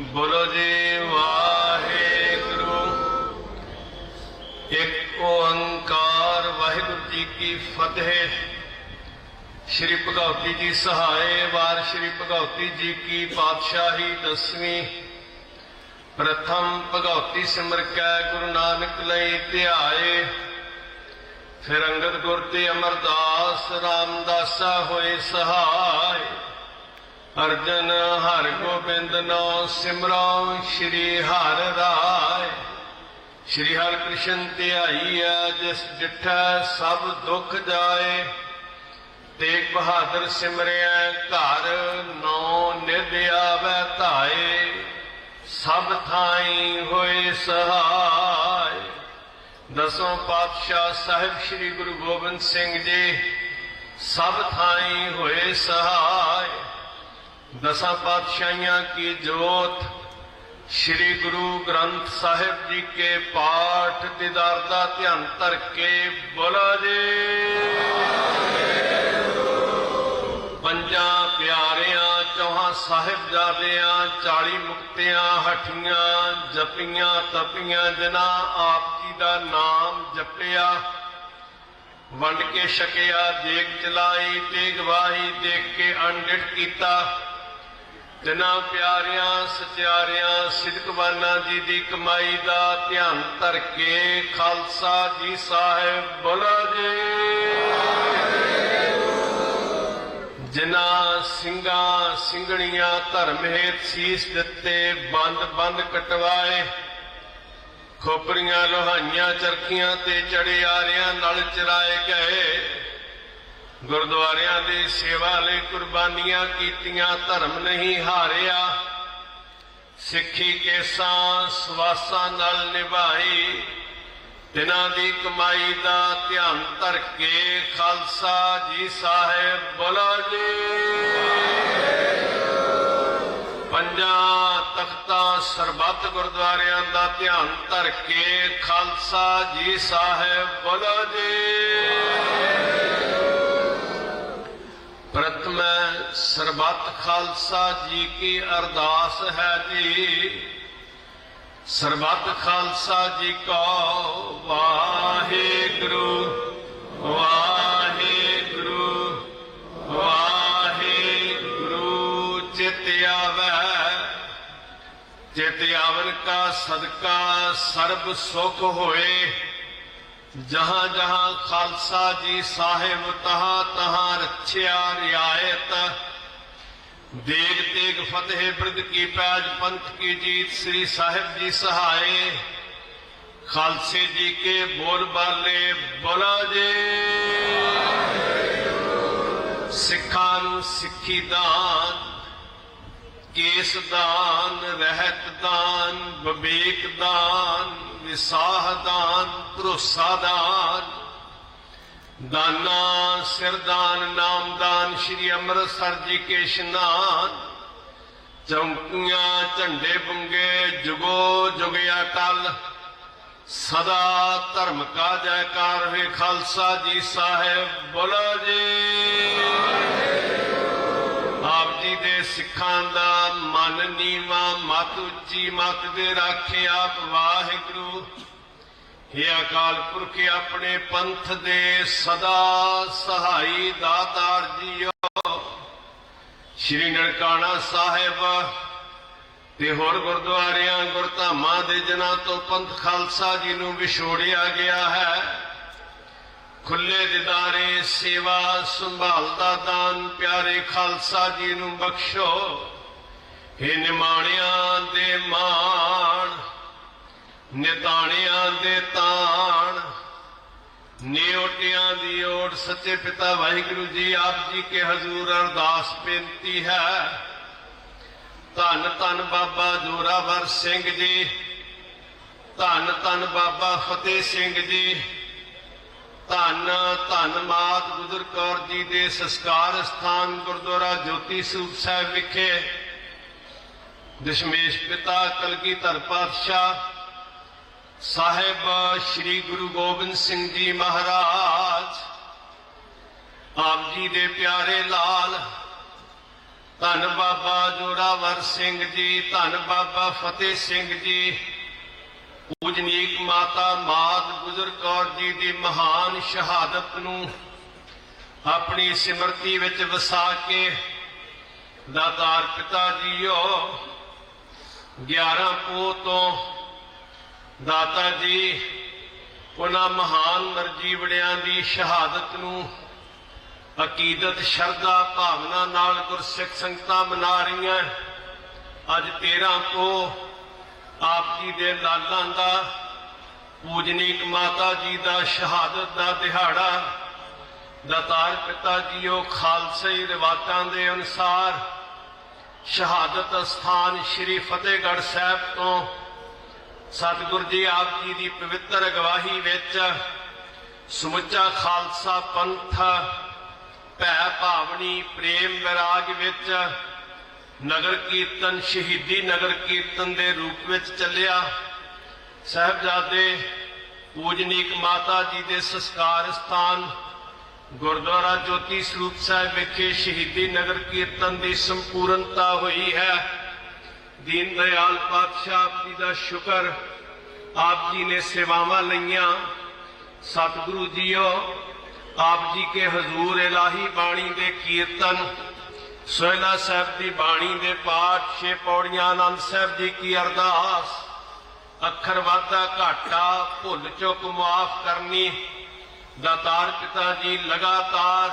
ਬੋਲੋ ਜੀ ਵਾਹਿਗੁਰੂ। ਇੱਕ ਓੰਕਾਰ ਵਾਹਿਗੁਰੂ ਜੀ ਕੀ ਫਤਿਹ। ਸ਼੍ਰੀ ਭਗਵਤੀ ਜੀ ਸਹਾਏ ਵਾਰ, ਸ਼੍ਰੀ ਭਗਵਤੀ ਜੀ ਕੀ ਪਾਤਸ਼ਾਹੀ ਦਸਵੀਂ। ਪ੍ਰਥਮ ਭਗਵਤੀ ਸਿਮਰ ਕੈ ਗੁਰੂ ਨਾਨਕ ਲਈ ਧਿਆਏ। ਫਿਰ ਅੰਗਦ ਗੁਰ ਤੇ ਅਮਰਦਾਸ ਰਾਮਦਾਸਾ ਹੋਏ ਸਹਾਈ ਅਰਜਨ ਹਰ ਗੋਬਿੰਦ ਨੋ ਸਿਮਰੋ ਸ਼੍ਰੀ ਹਰਿ ਰਾਏ। ਸ਼੍ਰੀ ਹਰਿ ਕ੍ਰਿਸ਼ਨ ਧਿਆਈਐ ਜਿਸ ਡਿਠੈ ਸਭ ਦੁੱਖ ਜਾਏ। ਤੇਗ ਬਹਾਦਰ ਸਿਮਰਿਆ, ਘਰ ਨੌ ਨਿਧ ਆਵੈ ਧਾਏ। ਸਭ ਥਾਈ ਹੋਏ ਸਹਾਈ ਦਸੋਂ ਪਾਤਸ਼ਾਹ ਸਾਹਿਬ ਸ੍ਰੀ ਗੁਰੂ ਗੋਬਿੰਦ ਸਿੰਘ ਜੀ, ਸਭ ਥਾਈ ਹੋਏ ਸਹਾਈ ਦਸਾਂ ਪਾਤਸ਼ਾਹੀਆਂ ਕੀ ਜੋਤ, ਸ੍ਰੀ ਗੁਰੂ ਗ੍ਰੰਥ ਸਾਹਿਬ ਜੀ ਕੇ ਪਾਠ ਦੀਦਾਰ ਦਾ ਧਿਆਨ ਧਰ ਕੇ ਬੋਲਾ ਜੀ। ਪੰਜਾਂ ਪਿਆਰਿਆਂ, ਚੌਹਾਂ ਸਾਹਿਬਜ਼ਾਦਿਆਂ 40 ਮੁਕਤਿਆਂ, ਹਠੀਆਂ, ਜਪੀਆਂ, ਤਪੀਆਂ, ਜਿਨ੍ਹਾਂ ਆਪ ਜੀ ਦਾ ਨਾਮ ਜਪਿਆ। ਵੰਡ ਕੇ ਛਕਿਆ, ਦੇਗ ਚਲਾਈ ਤੇ ਗਵਾਹੀ ਦੇਖ ਕੇ ਅਣਡਿਟ ਕੀਤਾ। ਜਿਨ੍ਹਾਂ ਪਿਆਰਿਆਂ, ਸਚਿਆਰਿਆਂ ਸਿਦਕਵਾਨਾਂ ਜੀ ਦੀ ਕਮਾਈ ਦਾ ਧਿਆਨ ਧਰ ਕੇ ਖਾਲਸਾ ਜੀ ਸਾਹਿਬ ਬੋਲੋ ਜੀ। ਜਿਨ੍ਹਾਂ ਸਿੰਘਾਂ, ਸਿੰਘਣੀਆਂ ਧਰਮ ਹੇਤ ਸੀਸ ਦਿੱਤੇ ਬੰਦ ਬੰਦ ਕਟਵਾਏ, ਖੋਪਰੀਆਂ, ਲੋਹਾਈਆਂ, ਚਰਖੀਆਂ ਤੇ ਚੜੇ ਆਰਿਆਂ ਨਾਲ ਚਰਾਏ ਗਏ ਗੁਰਦੁਆਰਿਆਂ ਦੀ ਸੇਵਾ ਲਈ ਕੁਰਬਾਨੀਆਂ ਕੀਤੀਆਂ, ਧਰਮ ਨਹੀਂ ਹਾਰਿਆ। ਸਿੱਖੀ ਕੇਸਾਂ ਸਵਾਸਾਂ ਨਾਲ ਨਿਭਾਈ। ਦਿਨਾਂ ਦੀ ਕਮਾਈ ਦਾ ਧਿਆਨ ਧਰ ਕੇ ਖਾਲਸਾ ਜੀ ਸਾਹਿਬ ਬੋਲੋ ਜੀ। ਪੰਜਾਂ ਤਖਤਾਂ ਸਰਬੱਤ ਗੁਰਦੁਆਰਿਆਂ ਦਾ ਧਿਆਨ ਧਰ ਕੇ ਖਾਲਸਾ ਜੀ ਸਾਹਿਬ ਬੋਲੋ ਜੀ। ਪ੍ਰਥਮ ਸਰਬੱਤ ਖਾਲਸਾ ਜੀ ਕੀ ਅਰਦਾਸ ਹੈ ਜੀ। ਸਰਬੱਤ ਖਾਲਸਾ ਜੀ ਕੋ ਵਾਹਿਗੁਰੂ ਵਾਹਿਗੁਰੂ ਵਾਹਿਗੁਰੂ, ਚਿਤ ਆਵੈ। ਚਿਤ ਆਵਨ ਕਾ ਸਦਕਾ ਸਰਬ ਸੁਖ ਹੋਏ। ਜਹਾਂ ਜਹਾਂ ਖਾਲਸਾ ਜੀ ਸਾਹਿਬ ਤਹਾਂ ਤਹਾਂ ਰੱਛਿਆ ਰਿਆਇਤ। ਦੇਗ ਤੇਗ ਫਤਿਹ ਬ੍ਰਿਧ ਕੀ ਪੈਜ ਪੰਥ ਕੀ ਜੀਤ ਸ੍ਰੀ ਸਾਹਿਬ ਜੀ ਸਹਾਏ। ਖਾਲਸੇ ਜੀ ਕੇ ਬੋਲ ਬਾਲੇ ਬੋਲਾ ਜੇ। ਸਿੱਖਾਂ ਨੂੰ ਸਿੱਖੀ ਦਾਨ ਕੇਸ ਦਾਨ, ਰਹਿਤ ਦਾਨ, ਵਿਵੇਕ ਦਾਨ, ਵਿਸਾਹ ਦਾਨ, ਭਰੋਸਾ ਦਾਨ। ਦਾਨਾ, ਸਿਰਦਾਨ, ਨਾਮਦਾਨ, ਸ਼੍ਰੀ ਅੰਮ੍ਰਿਤਸਰ ਜੀ ਕੇ ਇਸ਼ਨਾਨ। ਚੌਂਕੀਆਂ, ਝੰਡੇ ਬੰਗੇ ਜੁਗੋ ਜੁਗਿਆ ਟਲ ਸਦਾ ਧਰਮ ਕਾ ਜੈਕਾਰ ਵੇ ਖਾਲਸਾ ਜੀ ਸਾਹਿਬ ਬੋਲੋ ਜੀ ਆਪ ਜੀ। ਦੇ ਸਿੱਖਾਂ ਦਾ ਮਨ ਨੀਵਾ, ਮਤ ਉੱਚੀ, ਮਤ ਦੇ ਰਾਖੇ ਆਪ ਵਾਹਿਗੁਰੂ। ਹੇ ਅਕਾਲ ਪੁਰਖ, ਆਪਣੇ ਪੰਥ ਦੇ ਸਦਾ ਸਹਾਈ ਦਾਤਾਰ ਜੀਓ ਸ਼੍ਰੀ ਨਨਕਾਣਾ ਸਾਹਿਬ ਤੇ ਹੋਰ ਗੁਰਦੁਆਰਿਆਂ, ਗੁਰਧਾਮਾਂ ਦੇ ਜਨਾਂ ਤੋਂ ਪੰਥ ਖਾਲਸਾ ਜੀ ਨੂੰ ਵਿਛੋੜਿਆ ਗਿਆ ਹੈ। ਖੁੱਲੇ ਦਿਦਾਰੇ ਸੇਵਾ ਸੰਭਾਲ ਦਾ ਦਾਨ ਪਿਆਰੇ ਖਾਲਸਾ ਜੀ ਨੂੰ ਬਖਸ਼ੋ। हे ਨਿਮਾਣਿਆਂ ਦੇ ਮਾਣ, ਨਿਤਾਣਿਆਂ ਦੇ ਤਾਣ, ਨਿਉਟਿਆਂ ਦੀ ਓਟ ਸੱਚੇ ਪਿਤਾ ਵਾਹਿਗੁਰੂ ਜੀ ਆਪ ਜੀ ਕੇ ਹਜ਼ੂਰ ਅਰਦਾਸ ਬੇਨਤੀ ਹੈ। ਧੰਨ ਧੰਨ ਬਾਬਾ ਜੋਰਾਵਰ ਸਿੰਘ ਜੀ, ਧੰਨ ਧੰਨ ਬਾਬਾ ਫਤਿਹ ਸਿੰਘ ਜੀ ਧੰਨ ਧੰਨ ਮਾਤ ਗੁਜਰ ਕੌਰ ਜੀ ਦੇ ਸੰਸਕਾਰ ਸਥਾਨ ਗੁਰਦੁਆਰਾ ਜੋਤੀ ਸਰੂਪ ਸਾਹਿਬ ਵਿਖੇ। ਦਸ਼ਮੇਸ਼ ਪਿਤਾ ਕਲਗੀਧਰ ਪਾਤਸ਼ਾਹ ਸਾਹਿਬ ਸ੍ਰੀ ਗੁਰੂ ਗੋਬਿੰਦ ਸਿੰਘ ਜੀ ਮਹਾਰਾਜ, ਆਪ ਜੀ ਦੇ ਪਿਆਰੇ ਲਾਲ, ਧੰਨ ਬਾਬਾ ਜੋਰਾਵਰ ਸਿੰਘ ਜੀ, ਧੰਨ ਬਾਬਾ ਫਤਿਹ ਸਿੰਘ ਜੀ ਪੂਜਨੀਕ ਮਾਤਾ ਮਾਤ ਗੁਜਰ ਕੌਰ ਜੀ ਦੀ ਮਹਾਨ ਸ਼ਹਾਦਤ ਨੂੰ ਆਪਣੀ ਸਿਮਰਤੀ ਵਿੱਚ ਵਸਾ ਕੇ ਦਾਤਾਰ ਪਿਤਾ ਜੀਓ 11 ਪੋਹ ਤੋਂ ਦਾਤਾ ਜੀ ਉਹਨਾਂ ਮਹਾਨ ਮਰਜੀਵੜਿਆਂ ਦੀ ਸ਼ਹਾਦਤ ਨੂੰ ਅਕੀਦਤ, ਸ਼ਰਧਾ, ਭਾਵਨਾ ਨਾਲ ਗੁਰਸਿੱਖ ਸੰਗਤਾਂ ਮਨਾ ਰਹੀਆਂ। ਅੱਜ 13 ਤੋਂ ਆਪ ਜੀ ਦੇ ਲਾਲਾਂ ਦਾ, ਪੂਜਨੀਕ ਮਾਤਾ ਜੀ ਦਾ ਸ਼ਹਾਦਤ ਦਾ ਦਿਹਾੜਾ ਦਾਤਾਰ ਪਿਤਾ ਜੀਓ ਖਾਲਸੇ ਰਿਵਾਤਾਂ ਦੇ ਅਨੁਸਾਰ ਸ਼ਹਾਦਤ ਸਥਾਨ ਸ੍ਰੀ ਫਤਿਹਗੜ੍ਹ ਸਾਹਿਬ ਤੋਂ ਸਤਿਗੁਰ ਜੀ ਆਪ ਜੀ ਦੀ ਪਵਿੱਤਰ ਅਗਵਾਈ ਵਿੱਚ ਸਮੁੱਚਾ ਖਾਲਸਾ ਪੰਥ, ਭੈ ਭਾਵਨੀ, ਪ੍ਰੇਮ ਵਿਰਾਗ ਵਿੱਚ ਨਗਰ ਕੀਰਤਨ ਸ਼ਹੀਦੀ ਨਗਰ ਕੀਰਤਨ ਦੇ ਰੂਪ ਵਿੱਚ ਚੱਲਿਆ। ਸਾਹਿਬਜ਼ਾਦੇ ਪੂਜਨੀਕ ਮਾਤਾ ਜੀ ਦੇ ਸੰਸਕਾਰ ਸਥਾਨ ਗੁਰਦੁਆਰਾ ਜੋਤੀ ਸਰੂਪ ਸਾਹਿਬ ਵਿਖੇ ਸ਼ਹੀਦੀ ਨਗਰ ਕੀਰਤਨ ਦੀ ਸੰਪੂਰਨਤਾ ਹੋਈ ਹੈ। ਦੀਨ ਦਇਆਲ ਪਾਤਸ਼ਾਹ ਆਪ ਜੀ ਦਾ ਸ਼ੁਕਰ, ਆਪ ਜੀ ਨੇ ਸੇਵਾਵਾਂ ਲਈਆਂ। ਸਤਿਗੁਰੂ ਜੀਓ, ਆਪ ਜੀ ਕੇ ਹਜ਼ੂਰ ਇਲਾਹੀ ਬਾਣੀ ਦੇ ਕੀਰਤਨ ਸੋਇਨਾ ਸਾਹਿਬ ਦੀ ਬਾਣੀ ਦੇ ਪਾਠ, ਛੇ ਪੌੜੀਆਂ, ਆਨੰਦ ਸਾਹਿਬ ਜੀ ਕੀ ਅਰਦਾਸ? ਅੱਖਰ ਵਾਧਾ ਘਾਟਾ, ਭੁੱਲ ਚੁੱਕ ਮਾਫ ਕਰਨੀ। ਦਾਤਾਰ ਪਿਤਾ ਜੀ ਲਗਾਤਾਰ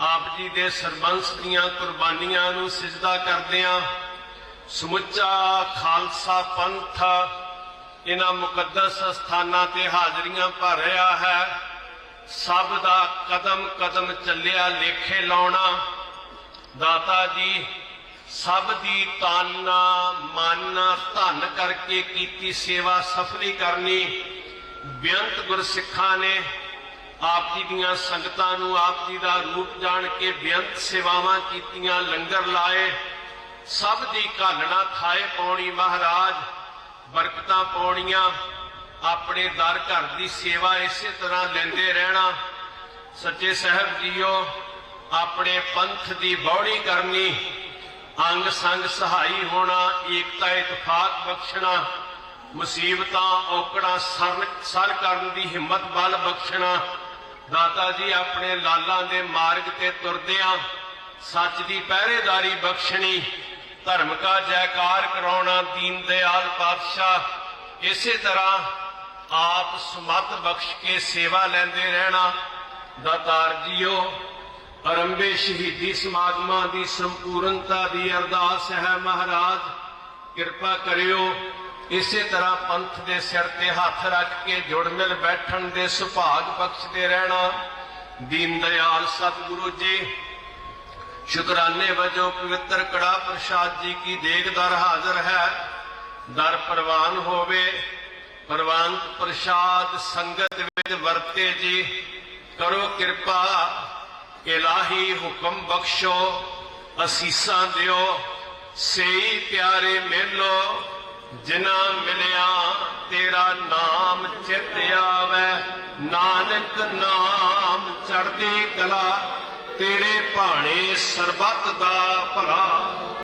ਆਪ ਜੀ ਦੇ ਸਰਬੰਸ ਦੀਆਂ ਕੁਰਬਾਨੀਆਂ ਨੂੰ ਸਿਜਦਾ ਕਰਦਿਆਂ ਸਮੁੱਚਾ ਖਾਲਸਾ ਪੰਥ ਇਹਨਾਂ ਮੁਕੱਦਸ ਸਥਾਨਾਂ ਤੇ ਹਾਜ਼ਰੀਆਂ ਭਰ ਰਿਹਾ ਹੈ। ਸਭ ਦਾ ਕਦਮ ਕਦਮ ਚੱਲਿਆ, ਲੇਖੇ ਲਾਉਣਾ। ਦਾਤਾ ਜੀ, ਸਭ ਦੀ ਤਾਨਾ ਮਨ ਧਨ ਕਰਕੇ ਕੀਤੀ ਸੇਵਾ ਸਫਲੀ ਕਰਨੀ। ਬੇਅੰਤ ਗੁਰਸਿੱਖਾਂ ਨੇ ਆਪ ਜੀ ਦੀਆਂ ਸੰਗਤਾਂ ਨੂੰ ਆਪ ਜੀ ਦਾ ਰੂਪ ਜਾਣ ਕੇ ਬੇਅੰਤ ਸੇਵਾਵਾਂ ਕੀਤੀਆਂ, ਲੰਗਰ ਲਾਏ। ਸਭ ਦੀ ਘਾਲਣਾ ਥਾਏ ਪਾਉਣੀ ਮਹਾਰਾਜ, ਬਰਕਤਾਂ ਪਾਉਣੀਆਂ। ਆਪਣੇ ਦਰ ਘਰ ਦੀ ਸੇਵਾ ਇਸੇ ਤਰ੍ਹਾਂ ਲੈਂਦੇ ਰਹਿਣਾ। ਸੱਚੇ ਸਾਹਿਬ ਜੀਓ ਆਪਣੇ ਪੰਥ ਦੀ ਬੌੜੀ ਕਰਨੀ, ਅੰਗ ਸੰਗ ਸਹਾਈ ਹੋਣਾ, ਏਕਤਾ ਇਤਫਾਕ ਬਖਸ਼ਣਾ, ਮੁਸੀਬਤਾਂ ਔਕੜਾਂ ਸਰ ਸਰ ਕਰਨ ਦੀ ਹਿੰਮਤ ਬਲ ਬਖਸ਼ਣਾ। ਦਾਤਾ ਜੀ, ਆਪਣੇ ਲਾਲਾਂ ਦੇ ਮਾਰਗ ਤੇ ਤੁਰਦਿਆਂ ਸੱਚ ਦੀ ਪਹਿਰੇਦਾਰੀ ਬਖਸ਼ਣੀ, ਧਰਮ ਕਾ ਜੈਕਾਰ ਕਰਾਉਣਾ, ਦੀਨ ਦਿਆਲ ਪਾਤਸ਼ਾਹ, ਇਸੇ ਤਰ੍ਹਾਂ ਆਪ ਸਮਤ ਬਖਸ਼ ਕੇ ਸੇਵਾ ਲੈਂਦੇ ਰਹਿਣਾ। ਦਾਤਾਰ ਜੀਓ ਅਰੰਭੇ ਸ਼ਹੀਦੀ ਸਮਾਗਮਾਂ ਦੀ ਸੰਪੂਰਨਤਾ ਦੀ ਅਰਦਾਸ ਹੈ ਮਹਾਰਾਜ। ਕਿਰਪਾ ਕਰਿਓ, ਇਸੇ ਤਰ੍ਹਾਂ ਪੰਥ ਦੇ ਸਿਰ ਤੇ ਹੱਥ ਰੱਖ ਕੇ ਜੁੜ ਮਿਲ ਬੈਠਣ ਦੇ ਸੁਭਾਗ ਬਖਸ਼ਦੇ ਰਹਿਣਾ। ਦੀਨ ਦਿਆਲ ਸਤਿਗੁਰੂ ਜੀ। ਸ਼ੁਕਰਾਨੇ ਵਜੋਂ ਪਵਿੱਤਰ ਕੜਾ ਪ੍ਰਸ਼ਾਦ ਜੀ ਕੀ ਦੇਗਦਰ ਹਾਜ਼ਰ ਹੈ। ਦਰ ਪ੍ਰਵਾਨ ਹੋਵੇ ਪ੍ਰਵਾਨ ਪ੍ਰਸ਼ਾਦ ਸੰਗਤ ਵਿੱਚ ਵਰਤੇ ਜੀ। ਕਰੋ ਕਿਰਪਾ ਇਲਾਹੀ ਹੁਕਮ ਬਖਸ਼ੋ, ਅਸੀਸਾਂ ਦਿਓ, ਸਈ ਪਿਆਰੇ ਮਿਲੋ ਜਿਨਾ ਮਿਲਿਆ ਤੇਰਾ ਨਾਮ ਚਿਤ ਆਵੇ। ਨਾਨਕ ਨਾਮ ਚੜ੍ਹਦੀ ਕਲਾ, ਤੇਰੇ ਭਾਣੇ ਸਰਬੱਤ ਦਾ ਭਲਾ।